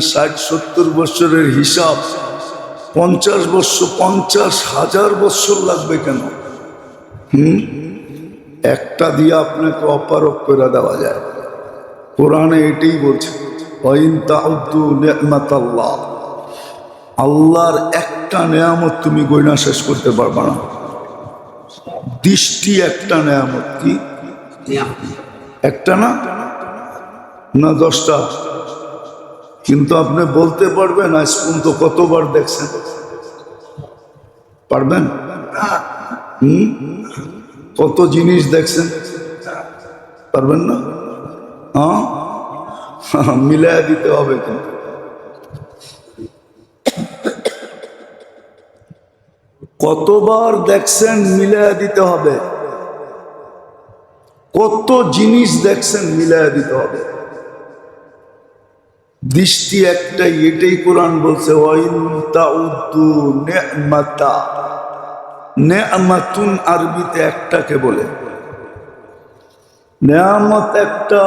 ষাট, সত্তর বছরের হিসাব। পঞ্চাশ বৎসর পঞ্চাশ হাজার বৎসর লাগবে কেন? হুম? একটা দিয়ে আপনাকে অপারক করে দেওয়া যায়। কোরআনে এটাই বলছে নি'মাতাল্লাহ আল্লাহর একটা নেয়ামত তুমি গয়না শেষ করতে পারবে না। দৃষ্টি একটা নেয়ামত কি? একটা না? না দশটা? কিন্তু আপনি বলতে পারবেন, আজ পর্যন্ত কতবার দেখছেন? পারবেন? কত জিনিস দেখছেন? পারবেন না? হ্যাঁ? মিলাই দিতে হবে কিন্তু। কতবার দেখছেন মিলাই দিতে হবে। কত জিনিস দেখছেন মিলাই দিতে হবে। দৃষ্টি একটাই, এটাই কোরআন বলছে আরবিতে একটাকে বলে। নেয়ামত একটা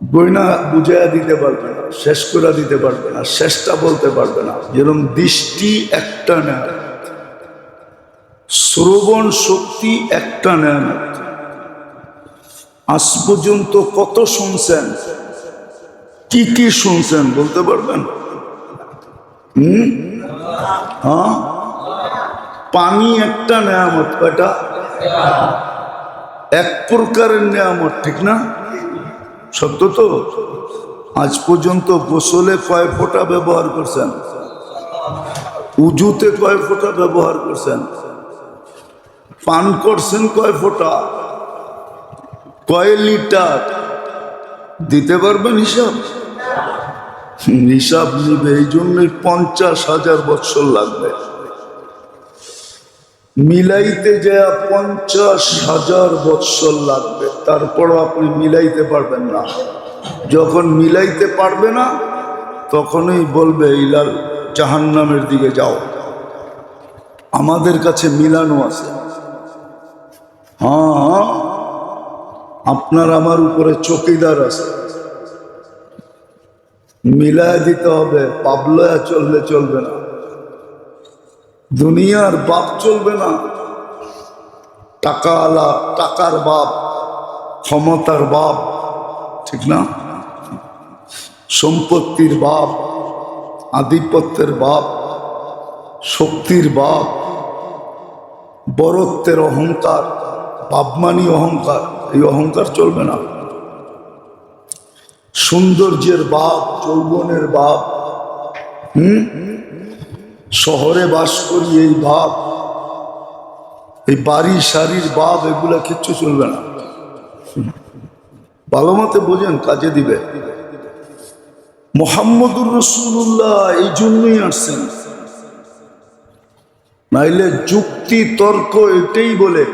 গয়না বুঝাইয়া দিতে পারবে না, শেষ করে দিতে পারবে না, শেষটা বলতে পারবে না। যেরকম দৃষ্টি একটা নেয়ামত, শ্রবণ শক্তি একটা নেয়ামত। আজ পর্যন্ত কত শুনছেন? কি কি শুনছেন, বলতে পারবেন? হুম? হ্যাঁ? পানি একটা নেয়ামত, কয়টা? এক প্রকারের নেয়ামত, ঠিক না? সত্য তো? আজ পর্যন্ত গোসলে কয় ফোঁটা ব্যবহার করছেন? উজুতে কয় ফোঁটা ব্যবহার করছেন? পান করছেন কয় ফোঁটা? কয় লিটার? দিতে পারবেন হিসাব? হিসাব নিবে, এই জন্যই পঞ্চাশ হাজার বৎসর লাগবে। মিলাইতে যা পঞ্চাশ হাজার বৎসর লাগবে, তারপরও আপনি মিলাইতে পারবেন না। যখন মিলাইতে পারবে না, তখনই বলবে, ইলাল জাহান্নামের দিকে যাও। আমাদের কাছে মিলানো আছে। হ্যাঁ আপনার আমার উপরে চকিদার আছে। মিলায় দিতে হবে পাবলয়া চললে চলবে না। দুনিয়ার বাপ চলবে না। টাকাওয়ালা, টাকার বাপ, ক্ষমতার বাপ, ঠিক না? সম্পত্তির বাপ, আধিপত্যের বাপ, শক্তির বাপ, বরত্বের অহংকার, বাপমানি অহংকার, এই অহংকার চলবে না। সৌন্দর্যের বাপ, যৌবনের বাপ। হুম? শহরে বাস করি এই বাপ। এই বাড়ি সারির বাপ, এগুলা কিচ্ছু চলবে না। ভালো মতে বোঝেন, কাজে দিবে। মোহাম্মদুর রসুল্লাহ এই জন্যই আসছেন। নাইলে যুক্তি, তর্ক এটাই বলে,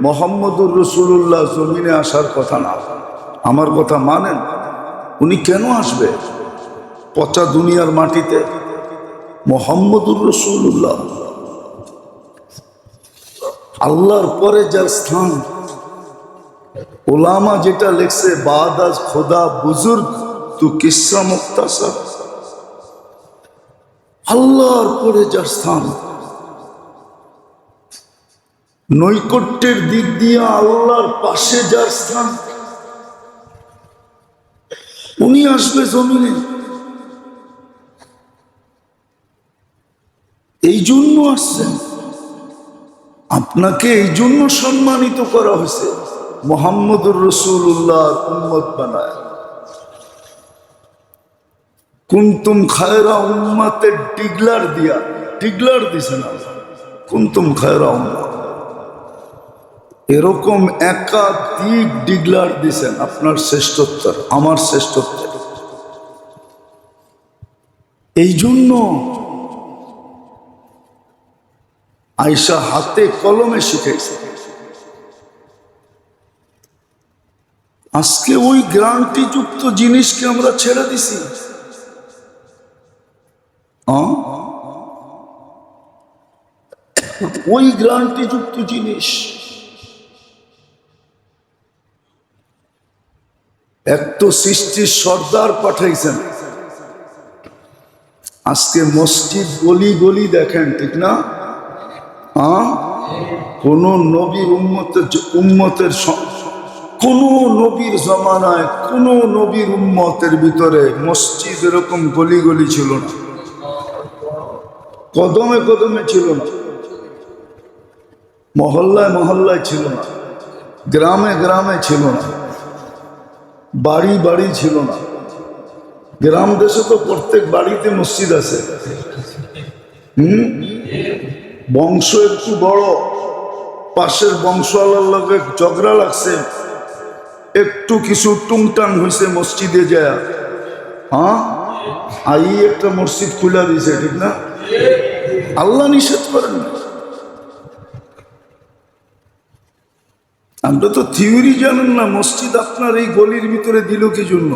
মোহাম্মদুর রসুল্লাহ জমিনে আসার কথা না। আমার কথা মানেন? উনি কেন আসবে? পচা দুনিয়ার মাটিতে মোহাম্মদুর রসুল্লাহ আল্লাহর পরে যার স্থান, ওলামা যেটা লেখছে বাদাজ খোদা বুজুর্গ, তু কিসা মুক্তাসর। আল্লাহর পরে যার স্থান, নৈকট্যের দিক দিয়ে আল্লাহর পাশে যার স্থান উনি আসবে জমিনে। এই জন্য আসছেন আপনাকে এই জন্য সম্মানিত করা হয়েছে। মোহাম্মদুর রসুল্লাহ উম্মত বানায়। কুন্তুম খায়রা উম্মাতের ডিগলার দিয়া ডিগলার দিছে না। কুন্তুম খায়রা উম্মা এরকম একাধিক ডিগলার দিছেন। আপনার শ্রেষ্ঠত্বর আমার শ্রেষ্ঠত্ব। এই জন্য আয়সা হাতে কলমে শিখাইছে আজকে ওই গ্রান্টি যুক্ত জিনিসকে আমরা ছেড়ে দিছি? ওই গ্রান্টি যুক্ত জিনিস এক তো সৃষ্টির সর্দার পাঠাইছেন। আজকে মসজিদ গলি গলি দেখেন, ঠিক না? কোন নবীর উম্মতের উম্মতের কোন নবীর জমানায়, কোন নবীর উম্মতের ভিতরে মসজিদ এরকম গলি গলি ছিল না। কদমে কদমে ছিল না। মহল্লায় মহল্লায় ছিল না। গ্রামে গ্রামে ছিল না। বাড়ি বাড়ি ছিল না। গ্রাম দেশে তো প্রত্যেক বাড়িতে মসজিদ আছে। হুম? বংশ একটু বড়, পাশের বংশওয়ালার লগে ঝগড়া লাগছে। একটু কিছু টুংটাং হয়েছে মসজিদে যায়। হ্যাঁ? আই একটা মসজিদ খুলে দিয়েছে, ঠিক না? আল্লাহ নিষেধ করেন। আমরা তো থিওরি জানেন না, মসজিদ আপনার এই গলির ভিতরে দিল কি জন্য?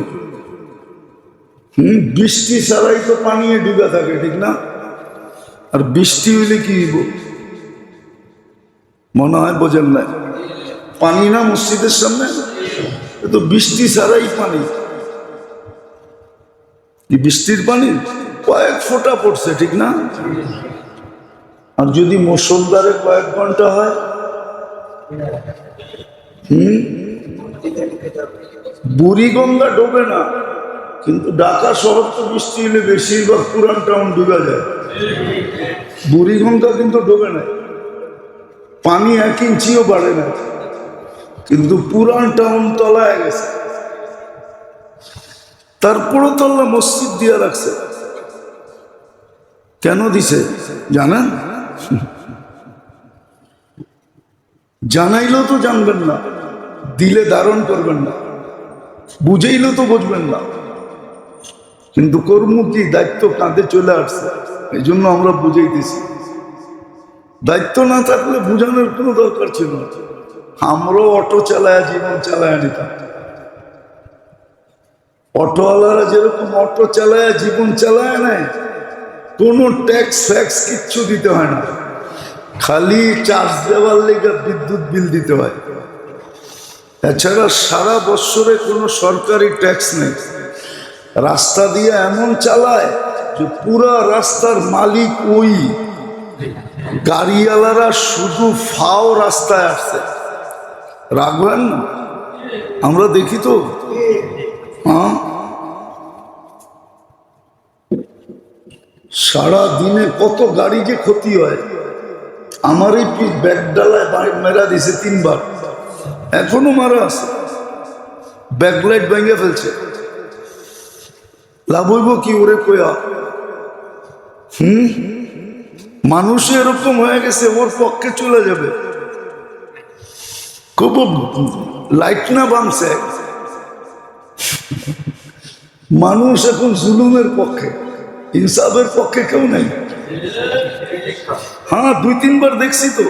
হুম, বৃষ্টি ছাড়াই তো পানিয়ে ডুবে থাকে, ঠিক না? আর বৃষ্টি হইলে কি মনে হয় বোঝেন না পানি না মসজিদের সামনে? তো বৃষ্টি ছাড়াই পানি। বৃষ্টির পানি? কয়েক ফোঁটা পড়ছে, ঠিক না? আর যদি মুসলদারে কয়েক ঘণ্টা হয়? হুম? বুড়িগঙ্গা ডোবে না। কিন্তু ঢাকা শহর তো বৃষ্টি হলে বেশিরভাগ পুরান টাউন ডুবে যায়। বুড়িগঙ্গা কিন্তু ডোবে না। পানি এক ইঞ্চিও বাড়ে না। কিন্তু পুরান টাউন তলায় গেছে। তারপরও তো আল্লাহ মসজিদ দিয়ে রাখছে। কেন দিছে, জানেন? জানাইলেও তো জানবেন না, দিলে ধারণ করবেন না। বুঝেইলেও তো বুঝবেন না। কিন্তু কর্ম কি? দায়িত্ব কাঁধে চলে আসছে। এই জন্য আমরা বুঝাইতেছি দায়িত্ব না থাকলে বুঝানোর কোনো দরকার ছিল না। আমরাও অটো চালায় জীবন চালায় নিতাম। অটোওয়ালারা যেরকম অটো চালায় জীবন চালায় নেয় কোনো ট্যাক্স ফ্যাক্স কিচ্ছু দিতে হয় না। খালি চার্জ দেওয়ার লেগে বিদ্যুৎ বিল দিতে হয়। এছাড়া সারা বৎসরে কোনো সরকারি ট্যাক্স নেই। রাস্তা দিয়ে এমন চালায় যে পুরা রাস্তার মালিক ওই। গাড়িওয়ালারা শুধু ফাও রাস্তায় আসছে। রাখবেন না? আমরা দেখি তো। হ্যাঁ? সারা দিনে কত গাড়ি যে ক্ষতি হয়। আমার এই পিঠ ব্যাগ ডালায় বাড়ি মেরা দিছে তিনবার। এখনও মারা আছে। ব্যাকলাইট ভেঙে ফেলছে। লাভ কি ওরে কয়া? হুম? মানুষ এরকম হয়ে গেছে, ওর পক্ষে চলে যাবে। খুব লাইট না বামছে? মানুষ এখন জুলুমের পক্ষে, ইনসাফের পক্ষে কেউ নেই। হ্যাঁ দুই তিনবার দেখছি তো।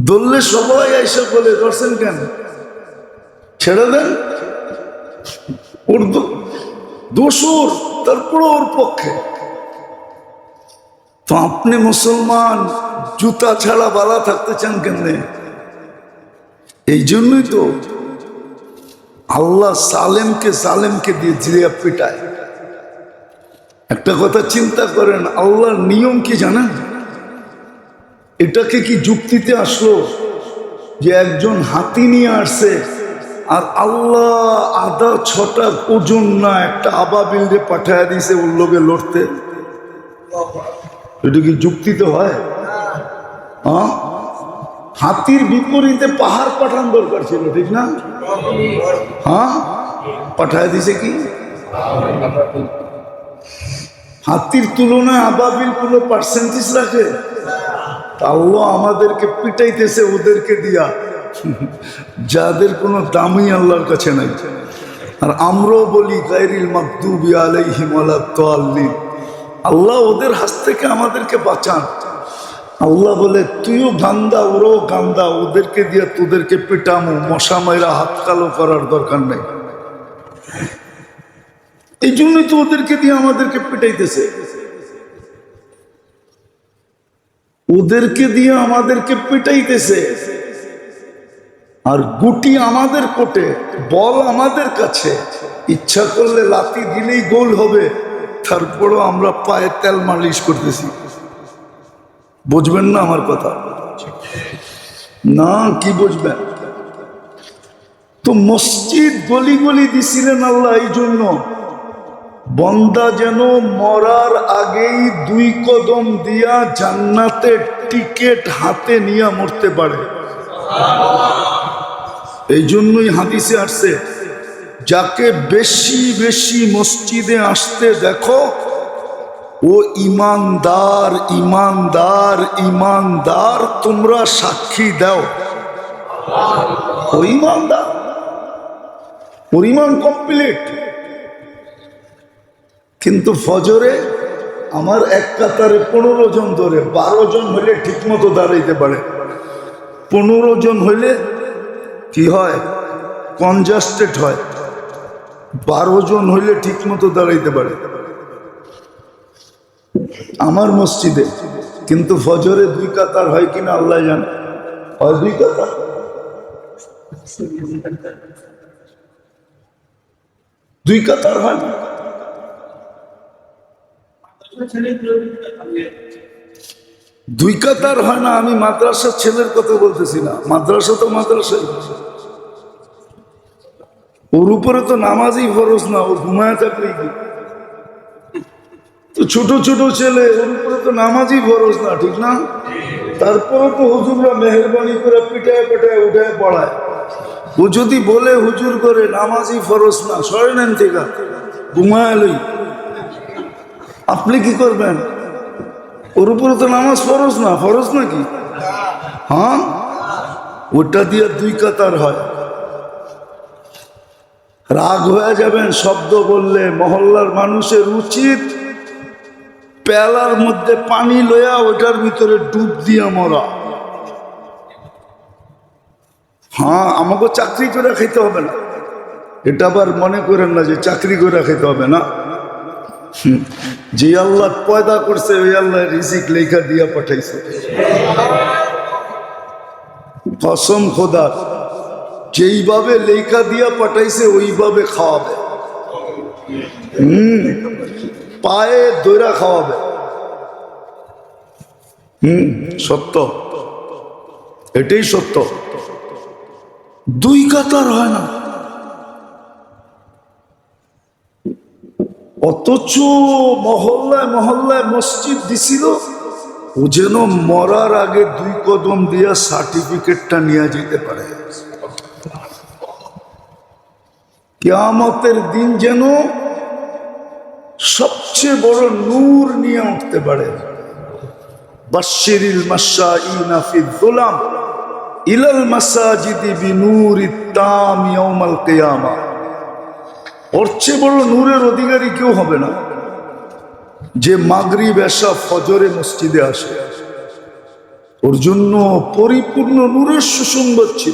দললে সবাই এসে বলে, ধরছেন কেন? ছেড়ে দেন? ওর দো- দোসর তারপরে ওর পক্ষে। তো আপনি মুসলমান, জুতা ছাড়া বালা থাকতে চান কেমনে? এই জন্যই তো আল্লাহ সালেমকে সালেমকে দিয়ে জিরিয়া পিটায়। একটা কথা চিন্তা করেন, আল্লাহর নিয়ম কি জানেন? এটাকে কি যুক্তিতে আসলো যে একজন হাতি নিয়ে আসছে? আর আল্লাহ আধা ছটা ওজন না একটা আবাবিলরে পাঠায় দিয়েছে ওর লোকে লড়তে। এটা কি যুক্তিতে হয়? হ্যাঁ? হাতির বিপরীতে পাহাড় পাঠান দরকার ছিল, ঠিক না? হ্যাঁ? পাঠায় দিছে কি? হাতির তুলনায় আবাবিল কোনো পার্সেন্টেজ রাখে। তা আল্লাহ আমাদেরকে পিটাইতেছে ওদেরকে দিয়া। যাদের কোনো দামই আল্লাহর কাছে নাই। আর আমরাও বলি গাইরিল মাকদুবি আলাইহিম আলাদ্দাল্লিন আল্লাহ ওদের হাত থেকে আমাদেরকে বাঁচান। আল্লাহ বলে, তুইও গান্দা, ওরাও গান্দা, ওদেরকে দিয়ে তোদেরকে পিটামো, মশা মাইরা হাত কালো করার দরকার নেই। এই জন্যই তো ওদেরকে দিয়ে আমাদেরকে পিটাইতেছে। ওদেরকে দিয়ে আমাদেরকে পিটাইতেছে। আর গুটি আমাদের কোটে, বল আমাদের কাছে। ইচ্ছা করলে লাতি দিলেই গোল হবে, তারপরও আমরা পায়ে তেল মালিশ করতেছি। বুঝবেন না আমার কথা? না, কি বুঝবেন? তো মসজিদ গলি গলি দিছিলেন আল্লাহ এই জন্য। বন্দা যেন মরার আগেই দুই কদম দিয়া জান্নাতের টিকেট হাতে নিয়ে মরতে পারে। এই জন্যই হাদিসে আসছে, যাকে বেশি বেশি মসজিদে আসতে দেখো, ও ইমানদার ইমানদার ইমানদার, তোমরা সাক্ষী দাও। ইমানদার কমপ্লিট কিন্তু ফজরে আমার এক কাতারে পনেরো জন ধরে, বারো জন হইলে ঠিকমতো দাঁড়াইতে পারে। পনেরো জন হইলে কি হয়? কনজাস্টেড হয়। বারো জন হইলে ঠিকমতো দাঁড়াইতে পারে। আমার মসজিদে কিন্তু ফজরে দুই কাতার হয় কিনা আল্লাহ জান। হয় দুই কাতার। দুই কাতার হয়। না দুই কাতার হয় না, আমি মাদ্রাসার ছেলের কথা বলতেছি না। মাদ্রাসা তো মাদ্রাসাই। ওর উপরে তো নামাজই ফরজ না, ও ঘুমায় থাকলে কি? তো ছোট ছোট ছেলে, ওর উপরে তো নামাজই ফরজ না, ঠিক না? তারপরে তো হুজুররা মেহরবানি করে পিটায় পিটায় উঠায় পড়ায়। ও যদি বলে হুজুর করে, নামাজই ফরজ না সরে নেন থেকে, ঘুমায় আপনি কি করবেন? ওর উপরে তো নামাজ ফরজ না, ফরজ নাকি? হ্যাঁ? ওটা দিয়ে দুই কাতার হয়। রাগ হয়ে যাবেন, শব্দ বললে মহল্লার মানুষের উচিত পেলার মধ্যে পানি লয়া ওটার ভিতরে ডুব দিয়া মরা। হ্যাঁ আমাকে চাকরি করে খেতে হবে না। এটা আবার মনে করেন না যে চাকরি করে খেতে হবে না। যে আল্লাহ পয়দা করছে, ওই আল্লাহ রিজিক লেখা দিয়া পাঠাইছে। কসম খোদার যেইভাবে লেখা দিয়া পাঠাইছে, ওইভাবে খাওয়াবে। হুম, পায়ে দৈরা খাওয়াবে। হুম, সত্য। এটাই সত্য। দুই কাতার হয় না। অথচ মহল্লায় মহল্লায় মসজিদ দিছিল, ও যেন মরার আগে দুই কদম দিয়া সার্টিফিকেটটা নিয়ে যেতে পারে। কেয়ামতের দিন যেন সবচেয়ে বড় নূর নিয়ে উঠতে পারে। বাশিরিল মাসা ইনাফি দুলাম ইলাল মাসাজিদি বিনূরি তাম ইয়াউমাল কিয়ামা। ওর চেয়ে বড় নূরের অধিকারী কেউ হবে না। যে মাগরি বেশা ফজরে মসজিদে আসে। ওর জন্য পরিপূর্ণ নূরের সুসংবাদ ছিল।